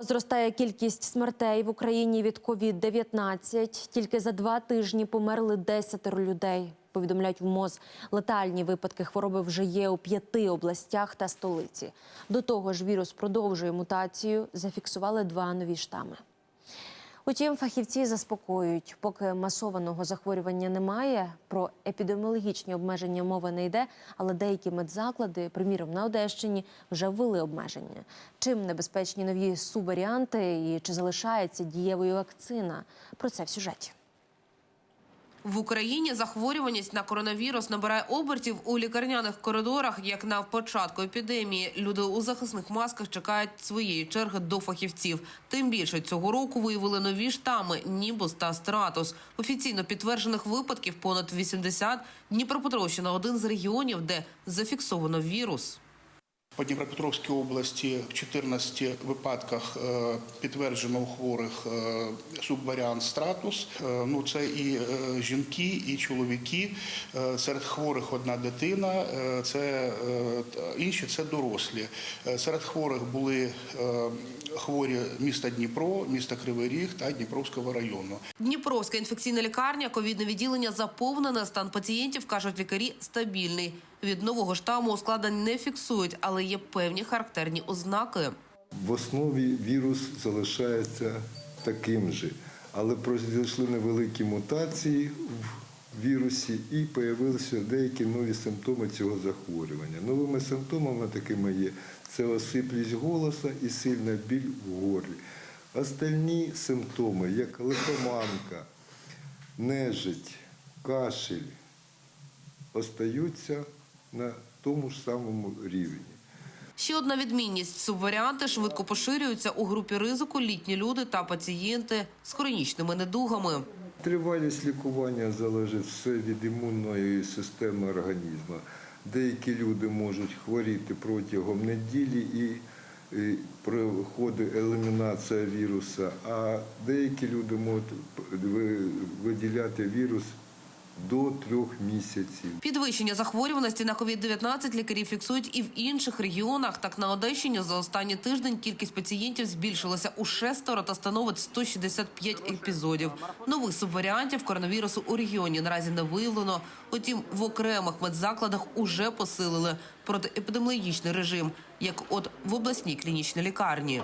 Зростає кількість смертей в Україні від COVID-19. Тільки за два тижні померли 10 людей. Повідомляють в МОЗ. Летальні випадки хвороби вже є у п'яти областях та столиці. До того ж, вірус продовжує мутацію. Зафіксували два нові штами. Утім, фахівці заспокоюють, поки масованого захворювання немає. Про епідеміологічні обмеження мови не йде, але деякі медзаклади, приміром на Одещині, вже ввели обмеження. Чим небезпечні нові субваріанти і чи залишається дієвою вакцина? Про це в сюжеті. В Україні захворюваність на коронавірус набирає обертів у лікарняних коридорах. Як на початку епідемії, люди у захисних масках чекають своєї черги до фахівців. Тим більше цього року виявили нові штами Нібус та Стратус. Офіційно підтверджених випадків понад 80. Дніпропетровщина один з регіонів, де зафіксовано вірус. По Дніпропетровській області в 14 випадках е, підтверджено у хворих е, субваріант стратус. Е, Ну це і жінки, і чоловіки. Серед хворих одна дитина. Це інші це дорослі. Серед хворих були хворі міста Дніпро, міста Кривий Ріг та Дніпровського району. Дніпровська інфекційна лікарня, ковідне відділення заповнене. Стан пацієнтів кажуть лікарі стабільний. Від нового штаму ускладнень не фіксують, але є певні характерні ознаки. В основі вірус залишається таким же, але пройшли невеликі мутації в вірусі і появилися деякі нові симптоми цього захворювання. Новими симптомами такими є це осиплість голоса і сильна біль в горлі. Остальні симптоми, як лихоманка, нежить, кашель, остаються на тому ж самому рівні. Ще одна відмінність: субваріанти швидко поширюються у групі ризику літні люди та пацієнти з хронічними недугами. Тривалість лікування залежить все від імунної системи організму. Деякі люди можуть хворіти протягом неділі і, проходить елімінація віруса, а деякі люди можуть виділяти вірус до трьох місяців. Підвищення захворюваності на COVID-19 лікарі фіксують і в інших регіонах. Так на Одещині за останній тиждень кількість пацієнтів збільшилася у шестеро та становить 165 епізодів. Нових субваріантів коронавірусу у регіоні наразі не виявлено. Утім, в окремих медзакладах уже посилили протиепідеміологічний режим, як от в обласній клінічній лікарні.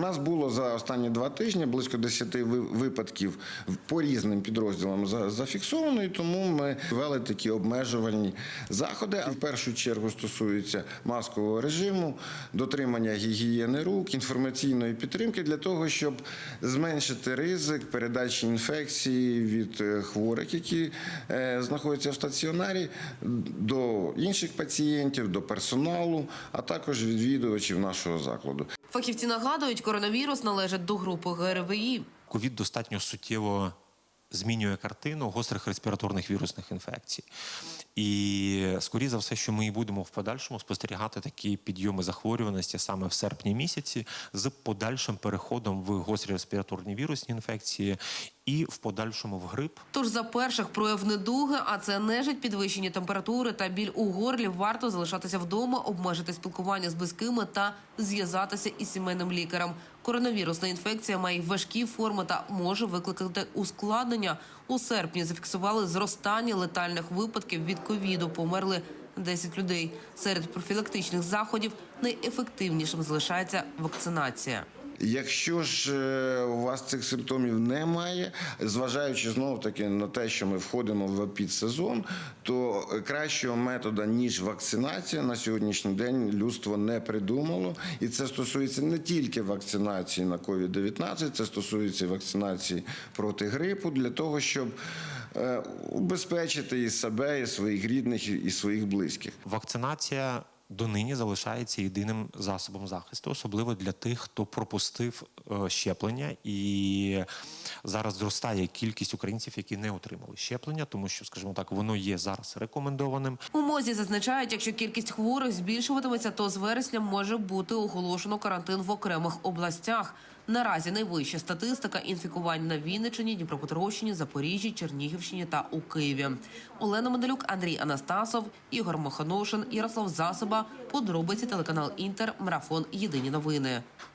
У нас було за останні два тижні близько 10 ви- випадків по різним підрозділам за- зафіксовано, і тому ми ввели такі обмежувальні заходи. А в першу чергу стосуються маскового режиму, дотримання гігієни рук, інформаційної підтримки для того, щоб зменшити ризик передачі інфекції від е, хворих, які е, знаходяться в стаціонарі, до інших пацієнтів, до персоналу, а також відвідувачів нашого закладу. Фахівці нагадують, коронавірус належить до групи ГРВІ. ковід достатньо суттєво змінює картину гострих респіраторних вірусних інфекцій. І скоріше за все, що ми і будемо в подальшому спостерігати такі підйоми захворюваності саме в серпні місяці з подальшим переходом в гострі респіраторні вірусні інфекції і в подальшому в грип. Тож за перших прояв недуги, а це нежить підвищені температури та біль у горлі, варто залишатися вдома, обмежити спілкування з близькими та зв'язатися із сімейним лікарем. Коронавірусна інфекція має важкі форми та може викликати ускладнення. У серпні зафіксували зростання летальних випадків від ковіду. Померли 10 людей. Серед профілактичних заходів найефективнішим залишається вакцинація. Якщо ж е, у вас цих симптомів немає, зважаючи знову таки на те, що ми входимо в підсезон, то кращого методу ніж вакцинація на сьогоднішній день людство не придумало, і це стосується не тільки вакцинації на COVID-19, це стосується вакцинації проти грипу для того, щоб е, убезпечити і себе, і своїх рідних, і своїх близьких. Вакцинація донині залишається єдиним засобом захисту, особливо для тих, хто пропустив е, щеплення, і зараз зростає кількість українців, які не отримали щеплення, тому що, скажімо так, воно є зараз рекомендованим. У мозі зазначають, якщо кількість хворих збільшуватиметься, то з вересня може бути оголошено карантин в окремих областях. Наразі найвища статистика інфікувань на Вінниччині, Дніпропетровщині, Запоріжжі, Чернігівщині та у Києві. Олена Медалюк, Андрій Анастасов, Ігор Моханошин, Ярослав Засоба. Подробиці телеканал Інтер. Марафон. Єдині новини.